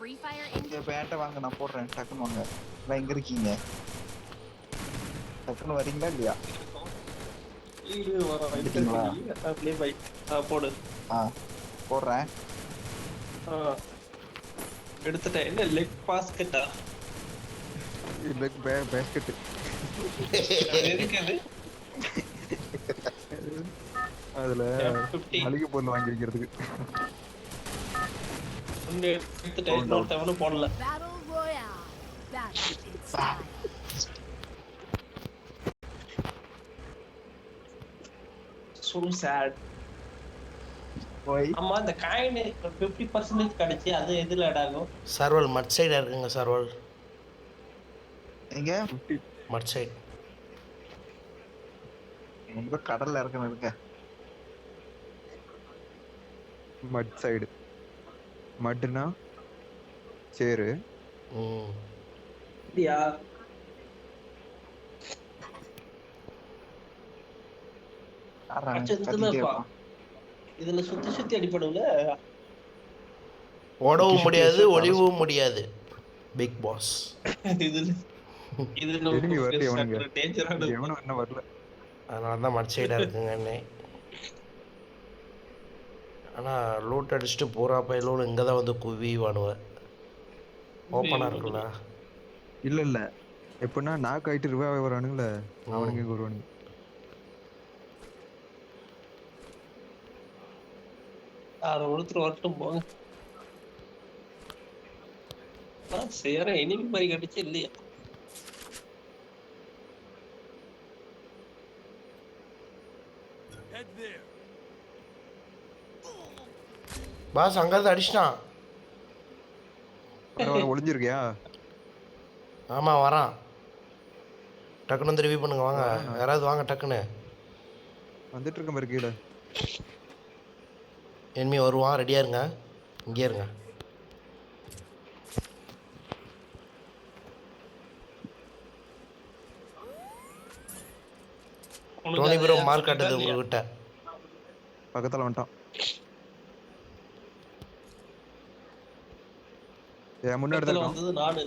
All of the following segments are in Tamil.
Free Fire வாங்க நான் போடுறேன். டக்குன்னு வாங்க. நான் எங்க இருக்கீங்க டக்குன்னு வரீங்களா இல்லையா? இது வந்துட்டீங்களா? அப்படியே ஆ போடு. ஆ போடுறேன். ஆ எடுத்துட்டேன். என்ன லெக் பாஸ்கெட்டா பேஸ்கெட் இருக்குது அதுல ஃபிஃப்டி மளிகை பொருள் வாங்கி வைக்கிறதுக்கு. போடல. So sad. ஆமா இந்த காயின் ஃபிஃப்டி பர்சன்டேஜ் கிடைச்சி அது எதுல ஆட் ஆகும்? சர்வல் மட் சைடாக இருக்குங்க சர்வல். எங்க? மட் சைடு ரொம்ப கடல்ல இருக்கணும் இருக்க மட் சைடு மட்னா? சேரு. இதுல. இதுல சுத்தி சுத்தி அடிப்படும்ல? ஓடவும் முடியாது ஒளிவும் முடியாது. பிக் பாஸ் இதுல இது Enemy வரலையே அவனுங்க. டேஞ்சரான வரல. அதனால தான் மட் சைடாக இருக்குங்க அண்ணே. ஆனால் லூட் அடிச்சுட்டு பூரா பயிலோடு இங்கே தான் வந்து குவி வாணுவேன் ஓப்பனாக இருக்குல்ல? இல்ல இல்ல எப்படின்னா நாக் ஆயிட்டு ரிவைவ் வரானுங்கள? அவனுங்க இங்க வருவானுங்க அதை ஒருத்தர் வரட்டும் போங்க. சேர எனிமி மாதிரி கிடைச்சு இல்லையா? பாஸ் அங்கேருந்து அடிச்சிட்டான். ஒளிஞ்சிருக்கியா? ஆமாம் வரான். டக்குன்னு வந்து ரிவ்யூ பண்ணுங்க வாங்க. யாராவது வாங்க டக்குன்னு. வந்துட்டு இருக்க மாதிரி கீழே. என்மி வருவான் ரெடியாக இருங்க. இங்கே இருங்க. டோனி அது ப்ரோ மார்க் காட்டுது? உங்ககிட்ட. பக்கத்துல வந்துட்டான். முன்னாடி வந்தது நானு.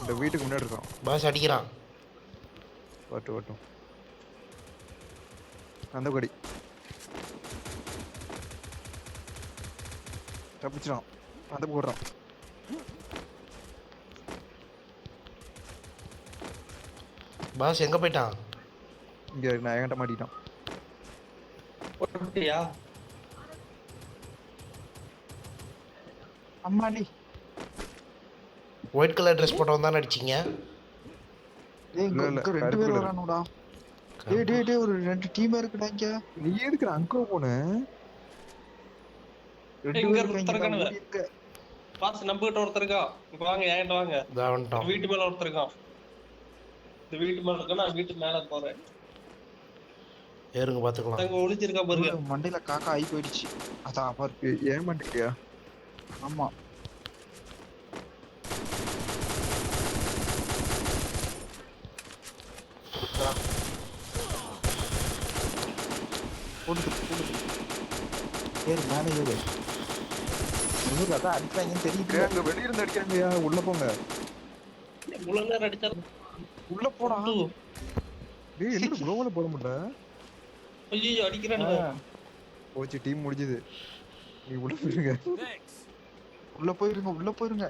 இந்த வீட்டுக்கு முன்னாடி இருக்கான். பாஸ் அடிக்கிறான். வரட்டும் வரட்டும். அந்த கொடி தப்பிச்சிடான் அந்த போடுறான் பாஸ் எங்கே போயிட்டான்? இங்க நான் என்கிட்ட மாட்டிட்டான் அம்மாடி. ஒயிட் கலர் ட்ரெஸ் போட்டவன் தானே அடிச்சிங்க? ரெண்டு பேர். வரானுடா. டேய் டேய் டேய் ஒரு ரெண்டு டீம் இருக்குடா இங்க. நீ எதுக்கு அங்க போன? ரெண்டு இங்க பேர் ஒருத்தர் இருக்காங்க இருக்கானுங்க. ஓடி இருக்க. பாஸ் நம்ம கிட்ட ஒருத்தர் இருக்கான் இங்க வாங்க என்கிட்ட வாங்க. வந்துட்டோம் வீட்டு மேல ஒருத்தர் இருக்கான். இந்த வீட்டு மேல இருக்க நான் வீட்டு மேல போறேன். ஏறுங்க பார்த்துக்கலாம் அங்க ஒளிஞ்சிருக்கா பாருங்க. மண்டையில காக்கா ஆகி போயிடுச்சு. அதான் பாரு. ஏன் மாட்டிக்கிட்டியா ஆமா. ஏறு மேலே ஏறு. அதான் அடிக்கிறாங்கன்னு தெரியுது. அங்க வெளிய இருந்து அடிக்கிறாங்கய்யா. உள்ள போங்க. இவ்வளவு நேரம் அடிச்சா உள்ள போடா. டேய் என்ன குளோவல போட முடியல? ஐயோ அடிக்கிறானுங்க. போச்சு டீம் முடிஞ்சது. நீ உள்ள போயிருங்க. உள்ள போயிருங்க உள்ள போயிருங்க.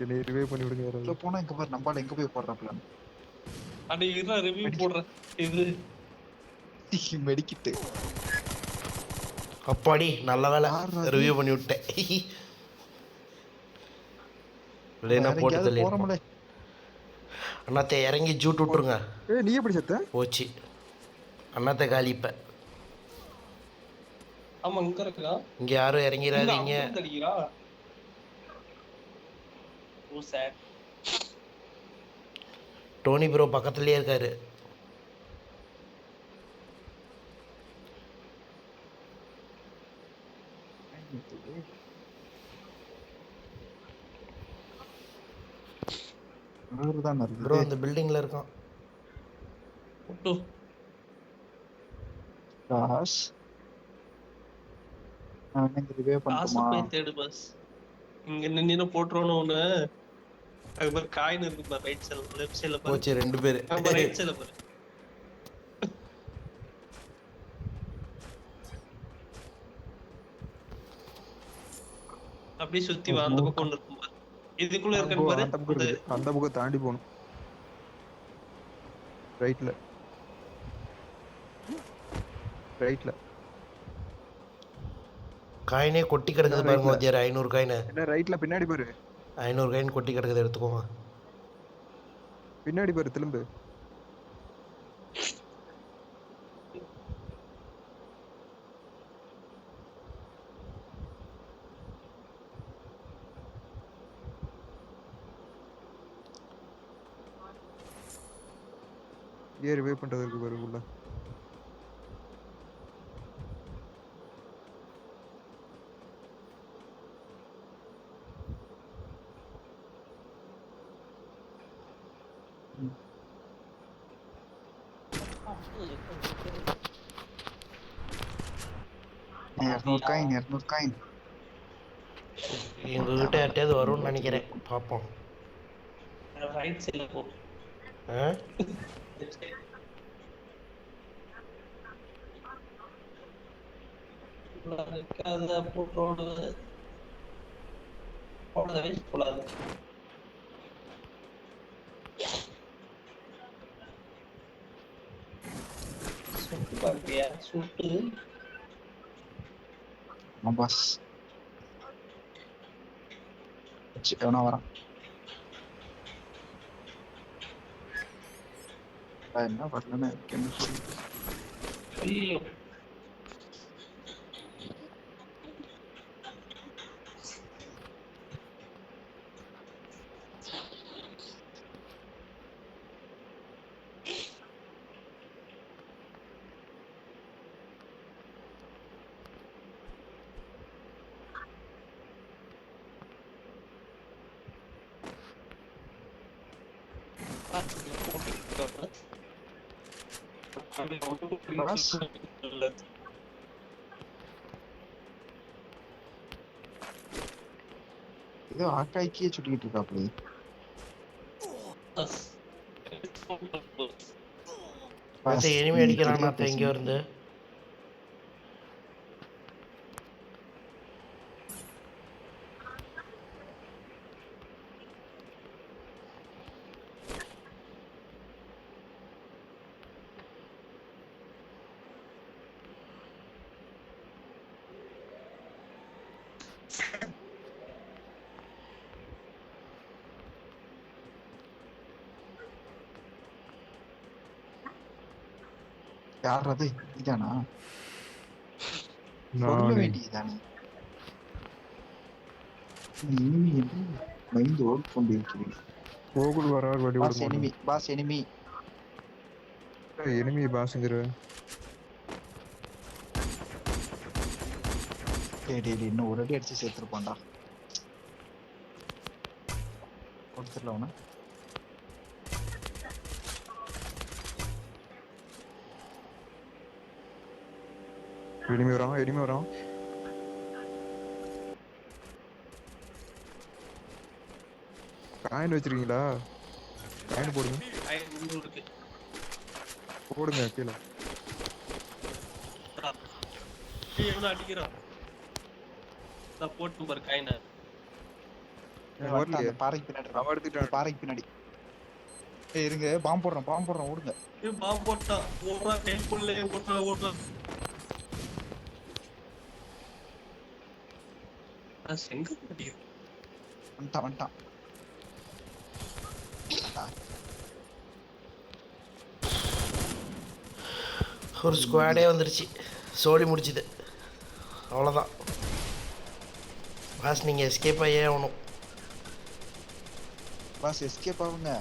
என்னை ரிவைவ் பண்ணி விடுங்க உள்ள போனா இங்க பாரு நம்பால எங்க போய் போடுறாப்ல அடி இருதான் ரிவ்யூ போடுறேன் இது. மெடிக்கிட்டு அப்பாடி நல்ல வேலை? ரிவ்யூ பண்ணி விட்டேன் இல்லைன்னா போட்டு தள்ளி அண்ணாத்தை இறங்கி ஜூட் விட்ருங்க ஏய் நீ எப்படி செத்த? போச்சு. அண்ணாத்தை காலி இப்போ. ஆமா இங்க இருக்கா இங்கே யாரும் இறங்கிடாதீங்க அடிக்கிறா ஓ சேட் டோனி ப்ரோ பக்கத்துலேயே இருக்காரு. தான் ப்ரோ அந்த பில்டிங்கில் இருக்கான். புட்டு இங்க ரிவே போய் தேடு பஸ் இங்க நின்னு போட்டுருவோன்னு ஒண்ணு. அது காயின் இருக்கு பாரு ரைட் சைடுல லெஃப்ட் சைடுல பாரு. போச்சு ரெண்டு பேர். ஆமா ரைட் சைடுல பாரு. அப்படியே சுத்தி வா அந்த பக்கம் ஒண்ணு இருக்கும் பாரு. இதுக்குள்ள இருக்கன்னு பாரு. அந்த பக்கம் அந்த இருக்கு. அந்த பக்கம் தாண்டி போகணும். ரைட்ல ரைட்ல காயினே கொட்டி கிடக்குது பாருங்க வாத்தியார் ஐநூறு காயின். ரைட்ல பின்னாடி பாரு. ஐநூறு காயின் கொட்டி கிடக்குது எடுத்துக்கோங்க. பின்னாடி பாரு திரும்ப. ஏன் ரிவே பண்றது இருக்கு பாரு உள்ள. இரநூறு காயின் இரநூறு காயின் எங்ககிட்ட யார்ட்டையாவது வரும்னு நினைக்கிறேன். பார்ப்போம் ரைட் சைடுல போ. இருக்காத போட்டோடு போடாத வேஸ்ட் போடாத. சுட்டு பாக்கியா சுட்டு. ஆமா பாஸ் எவனா வரான் நான் என்ன பண்ணலன்னு எனக்கு என்ன புரியல. ஐயோ பாஸ். ஏதோ ஆக்காய்க்கே சுட்டிக்கிட்டு இருக்காப்ல மற்ற எனிமே அடிக்கிறான் அத்தை இங்கே இருந்து யார் அது இதானா சொல்ல நானே. வேண்டியதானே இனிமே என்று மைந்து ஓட் கொண்டிருக்கிறேன் கோகுல் வரார் வடி boss enemy boss enemy enemy passenger டேய் டேய் இன்னும் ஒரு அடி அடிச்சு சேர்த்துருப்பான்டா. கொடுத்துடல அவனை. எனிமி வரான் எனிமி வரான் காயின் வச்சிருக்கீங்களா? காயின் போடுங்க. போடுங்க கீழே. அடிக்கிறான் போட்டு பாரு காயினை வரல, வரலையே. பாறைக்கு பின்னாடி அவன் எடுத்துட்டான். பாறைக்கு பின்னாடி. ஏய் இருங்க. பாம்பு போடுறேன் பாம்பு போடுறேன் ஓடுங்க. ஏய், பாம்பு போட்டான். ஓடுறான் புள்ள ஓட்டுறான் ஓடுறான் நான் செங்க முடியும் வந்துட்டான் வந்துட்டான். ஒரு ஸ்குவாடே வந்துருச்சு. சோடி முடிச்சுது. அவ்வளோதான் பாஸ் நீங்கள் எஸ்கேப் ஆகியே ஆகணும். பாஸ் எஸ்கேப் ஆகுங்க.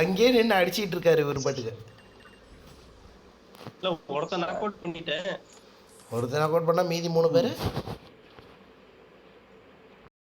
அங்கேயே நின்று அடிச்சிட்டு இருக்காரு இவர் பாட்டுக்கு. இல்ல ஒருத்தன் நாக் அவுட் பண்ணிட்டேன். ஒருத்தன் நாக் அவுட் பண்ணா மீதி மூணு பேர்?